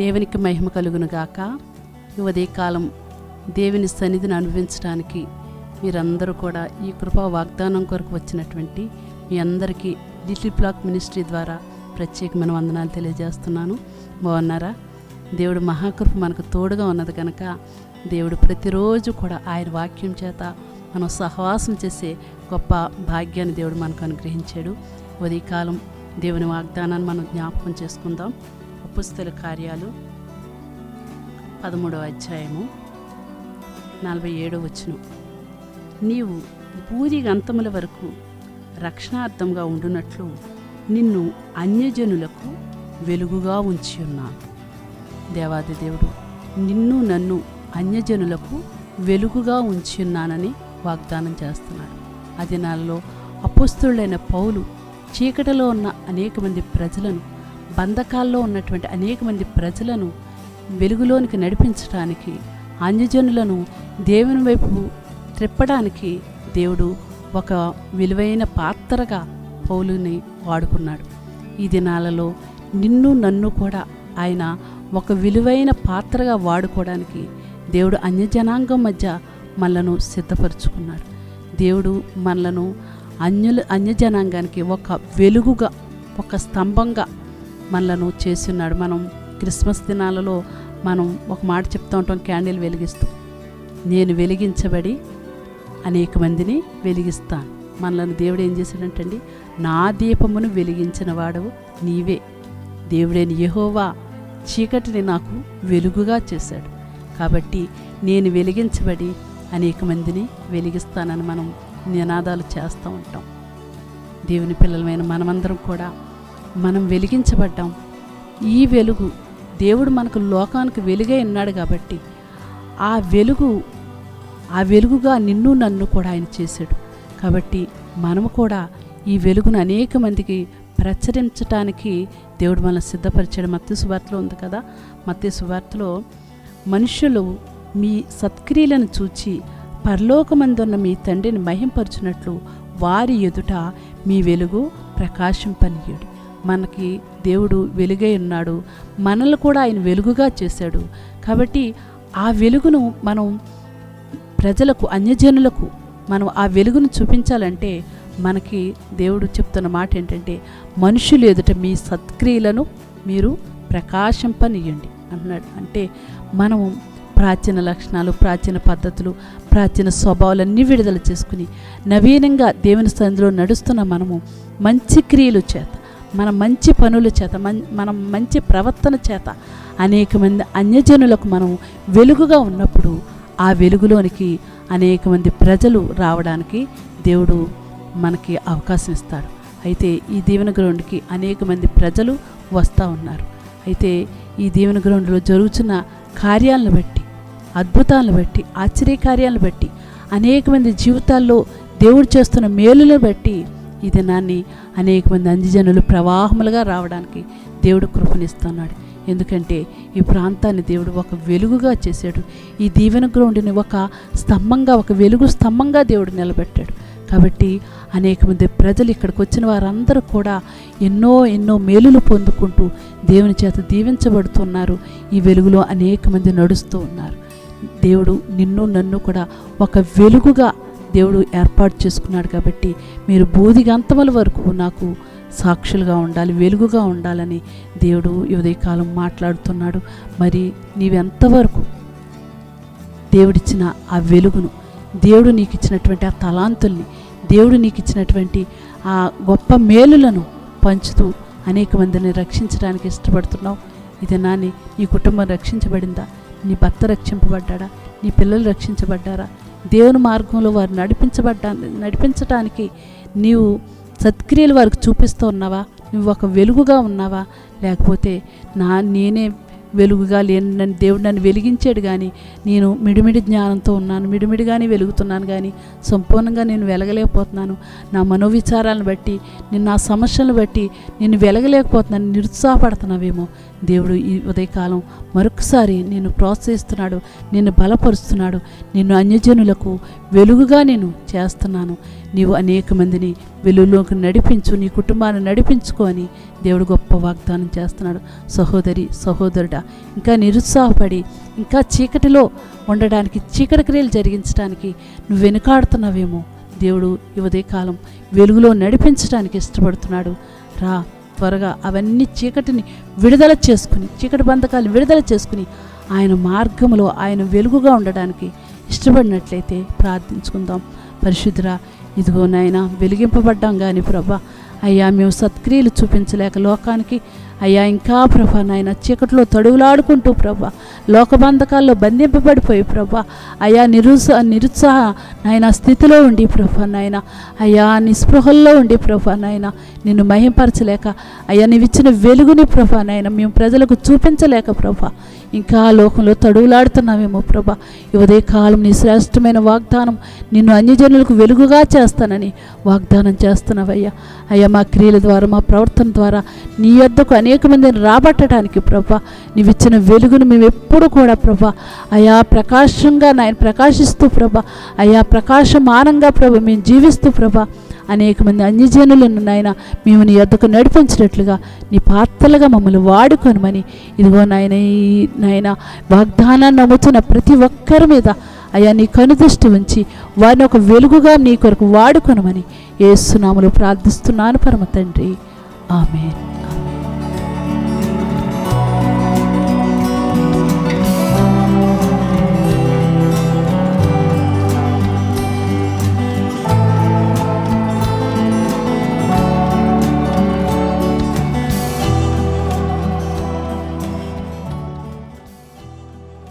దేవునికి మహిమ కలుగును గాక. ఈ ఉదయకాలం దేవుని సన్నిధిని అనుభవించడానికి మీరందరూ కూడా ఈ కృపా వాగ్దానం కొరకు వచ్చినటువంటి మీ అందరికీ లిటిల్ బ్లాక్ మినిస్ట్రీ ద్వారా ప్రత్యేకమైన వందనాలు తెలియజేస్తున్నాను. బాగున్నారా? దేవుడు మహాకృప మనకు తోడుగా ఉన్నది కనుక దేవుడు ప్రతిరోజు కూడా ఆయన వాక్యం చేత మనం సహవాసం చేసే గొప్ప భాగ్యాన్ని దేవుడు మనకు అనుగ్రహించాడు. ఉదయకాలం దేవుని వాగ్దానాన్ని మనం జ్ఞాపకం చేసుకుందాం. అపుస్తుల కార్యాలు పదమూడవ అధ్యాయము నలభై ఏడవ వచ్చును నీవు భూరి గంతముల వరకు రక్షణార్థంగా ఉండునట్లు నిన్ను అన్యజనులకు వెలుగుగా ఉంచి ఉన్నాను. దేవాది దేవుడు నిన్ను నన్ను అన్యజనులకు వెలుగుగా ఉంచి ఉన్నానని వాగ్దానం చేస్తున్నాడు. ఆ దినాల్లో అపుస్తులైన పౌలు చీకటిలో ఉన్న అనేక మంది ప్రజలను బంధకాల్లో ఉన్నటువంటి అనేక మంది ప్రజలను వెలుగులోనికి నడిపించడానికి అన్యజనులను దేవుని వైపు త్రిప్పడానికి దేవుడు ఒక విలువైన పాత్రగా పౌలుని వాడుకున్నాడు. ఈ దినాలలో నిన్ను నన్ను కూడా ఆయన ఒక విలువైన పాత్రగా వాడుకోవడానికి దేవుడు అన్యజనాంగం మధ్య మనలను సిద్ధపరుచుకున్నాడు. దేవుడు మనలను అన్యుల అన్యజనాంగానికి ఒక వెలుగుగా ఒక స్తంభంగా మనలను చేస్తున్నాడు. మనం క్రిస్మస్ దినాలలో మనం ఒక మాట చెప్తూ ఉంటాం క్యాండిల్ వెలిగిస్తూ. నేను వెలిగించబడి అనేక మందిని వెలిగిస్తాను. మనలను దేవుడు ఏం చేశాడంటండి? నా దీపమును వెలిగించిన వాడవు నీవే. దేవుడైన యహోవా చీకటిని నాకు వెలుగుగా చేశాడు. కాబట్టి నేను వెలిగించబడి అనేక మందిని వెలిగిస్తానని మనం నినాదాలు చేస్తూ ఉంటాం. దేవుని పిల్లలమైన మనమందరం కూడా మనం వెలిగించబడ్డాం. ఈ వెలుగు దేవుడు మనకు లోకానికి వెలుగై ఉన్నాడు కాబట్టి ఆ వెలుగు ఆ వెలుగుగా నిన్ను నన్ను కూడా ఆయన చేశాడు. కాబట్టి మనము కూడా ఈ వెలుగును అనేక మందికి ప్రచురించటానికి దేవుడు మనల్ని సిద్ధపరిచాడు. మత్తి సువార్తలో ఉంది కదా? మత్తి సువార్తలో మనుషులు మీ సత్క్రియలను చూచి పరలోకమందున్న మీ తండ్రిని మహింపరచునట్లు వారి ఎదుట మీ వెలుగు ప్రకాశింపనీయుడు మనకి దేవుడు వెలుగై ఉన్నాడు. మనల్ని కూడా ఆయన వెలుగుగా చేశాడు. కాబట్టి ఆ వెలుగును మనం ప్రజలకు అన్యజనులకు మనం ఆ వెలుగును చూపించాలంటే మనకి దేవుడు చెప్తున్న మాట ఏంటంటే మనుషులు ఎదుట మీ సత్క్రియలను మీరు ప్రకాశింపనీయండి అన్నాడు. అంటే మనము ప్రాచీన లక్షణాలు ప్రాచీన పద్ధతులు ప్రాచీన స్వభావాలన్నీ విడుదల చేసుకుని నవీనంగా దేవుని స్థాయిలో నడుస్తున్న మనము మంచి క్రియలు చేత మన మంచి పనుల చేత మన్ మనం మంచి ప్రవర్తన చేత అనేక మంది అన్యజనులకు మనం వెలుగుగా ఉన్నప్పుడు ఆ వెలుగులోనికి అనేక మంది ప్రజలు రావడానికి దేవుడు మనకి అవకాశం ఇస్తాడు. అయితే ఈ దీవెన గ్రౌండ్కి అనేక మంది ప్రజలు వస్తూ ఉన్నారు. అయితే ఈ దీవెన గ్రౌండ్లో జరుగుతున్న కార్యాలను బట్టి అద్భుతాలను బట్టి ఆశ్చర్య కార్యాలను బట్టి అనేక మంది జీవితాల్లో దేవుడు చేస్తున్న మేలులను బట్టి ఈ దినాన్ని అనేక మంది అందిజనులు ప్రవాహములుగా రావడానికి దేవుడు కృపణిస్తున్నాడు ఎందుకంటే ఈ ప్రాంతాన్ని దేవుడు ఒక వెలుగుగా చేశాడు. ఈ దీవెన గ్రౌండ్ని ఒక స్తంభంగా ఒక వెలుగు స్తంభంగా దేవుడు నిలబెట్టాడు. కాబట్టి అనేక మంది ప్రజలు ఇక్కడికి వచ్చిన వారందరూ కూడా ఎన్నో ఎన్నో మేలులు పొందుకుంటూ దేవుని చేత దీవించబడుతున్నారు. ఈ వెలుగులో అనేక మంది నడుస్తూ ఉన్నారు. దేవుడు నిన్ను నన్ను కూడా ఒక వెలుగుగా దేవుడు ఏర్పాటు చేసుకున్నాడు కాబట్టి మీరు బూదిగంతముల వరకు నాకు సాక్షులుగా ఉండాలి వెలుగుగా ఉండాలని దేవుడు ఉదయకాలం మాట్లాడుతున్నాడు. మరి నీవెంతవరకు దేవుడిచ్చిన ఆ వెలుగును దేవుడు నీకు ఇచ్చినటువంటి ఆ తలాంతుల్ని దేవుడు నీకు ఇచ్చినటువంటి ఆ గొప్ప మేలులను పంచుతూ అనేక మందిని రక్షించడానికి ఇష్టపడుతున్నావు. ఇది నాని నీ కుటుంబం రక్షించబడిందా? నీ భర్త రక్షింపబడ్డాడా? నీ పిల్లలు రక్షించబడ్డారా? దేవుని మార్గంలో వారు నడిపించబడ్డా నడిపించటానికి నీవు సత్క్రియలు వారికి చూపిస్తూ ఉన్నావా? నువ్వు ఒక వెలుగుగా ఉన్నావా? లేకపోతే నా నేనే వెలుగుగా లేని నన్ను దేవుడు నన్ను వెలిగించాడు కానీ నేను మిడిమిడి జ్ఞానంతో ఉన్నాను మిడిమిడిగానే వెలుగుతున్నాను కానీ సంపూర్ణంగా నేను వెలగలేకపోతున్నాను. నా మనోవిచారాలను బట్టి నేను నా సమస్యలను బట్టి నేను వెలగలేకపోతున్నాను నిరుత్సాహపడుతున్నావేమో. దేవుడు ఈ ఉదయకాలం మరొకసారి నిన్ను ప్రోత్సహిస్తున్నాడు నిన్ను బలపరుస్తున్నాడు నిన్ను అన్యజనులకు వెలుగుగా నేను చేస్తున్నాను. నీవు అనేక మందిని వెలుగులోకి నడిపించు నీ కుటుంబాన్ని నడిపించుకో అని దేవుడు గొప్ప వాగ్దానం చేస్తున్నాడు. సహోదరి సహోదరుడా ఇంకా నిరుత్సాహపడి ఇంకా చీకటిలో ఉండడానికి చీకటి క్రియలు జరిగించడానికి నువ్వు వెనుకాడుతున్నావేమో. దేవుడు ఈ ఉదయకాలం వెలుగులో నడిపించడానికి ఇష్టపడుతున్నాడు. రా త్వరగా అవన్నీ చీకటిని విడుదల చేసుకుని చీకటి బంధకాలు విడుదల చేసుకుని ఆయన మార్గంలో ఆయన వెలుగుగా ఉండడానికి ఇష్టపడినట్లయితే ప్రార్థించుకుందాం. పరిశుద్ధరా ఇదిగో నాయన వెలిగింపబడ్డాం కానీ ప్రభా అయ్యా మేము సత్క్రియలు చూపించలేక లోకానికి అయ్యా ఇంకా ప్రభా నాయన చీకట్లో తడువులాడుకుంటూ ప్రభా లోకబంధకాల్లో బంధింపబడిపోయి ప్రభా అయ్యా నిరుస నిరుత్సాహ నాయన స్థితిలో ఉండి ప్రభా నాయన అయ్యా నిస్పృహల్లో ఉండి ప్రభా నాయన నిన్ను మహింపరచలేక అయ్యా నీవిచ్చిన వెలుగుని ప్రభా నాయన మేము ప్రజలకు చూపించలేక ప్రభా ఇంకా లోకంలో తడువులాడుతున్నామేమో ప్రభా ఉదయ కాలం నీ శ్రేష్టమైన వాగ్దానం నిన్ను అన్యజనులకు వెలుగుగా చేస్తానని వాగ్దానం చేస్తున్నావయ్యా. అయ్యా మా క్రియల ద్వారా మా ప్రవర్తన ద్వారా నీ యొద్దకు అనేక మందిని రాబట్టడానికి ప్రభా నీవిచ్చిన వెలుగును మేము ఎప్పుడు కూడా ప్రభా అయా ప్రకాశంగా నాయన ప్రకాశిస్తూ ప్రభా అయా ప్రకాశమానంగా ప్రభ మేము జీవిస్తూ ప్రభా అనేక మంది అన్యజనులను నాయన మేము నీ యొద్దకు నడిపించినట్లుగా నీ పాత్రలుగా మమ్మల్ని వాడుకొనమని. ఇదిగో నాయన ఈ నాయన వాగ్దానాన్ని నమ్ముతున్న ప్రతి ఒక్కరి మీద అయ్యా నీ కనుదృష్టి ఉంచి వారిని ఒక వెలుగుగా నీ కొరకు వాడుకొనమని. ఏసునాములు ప్రార్థిస్తున్నాను పరమ తండ్రి. ఆమెన్.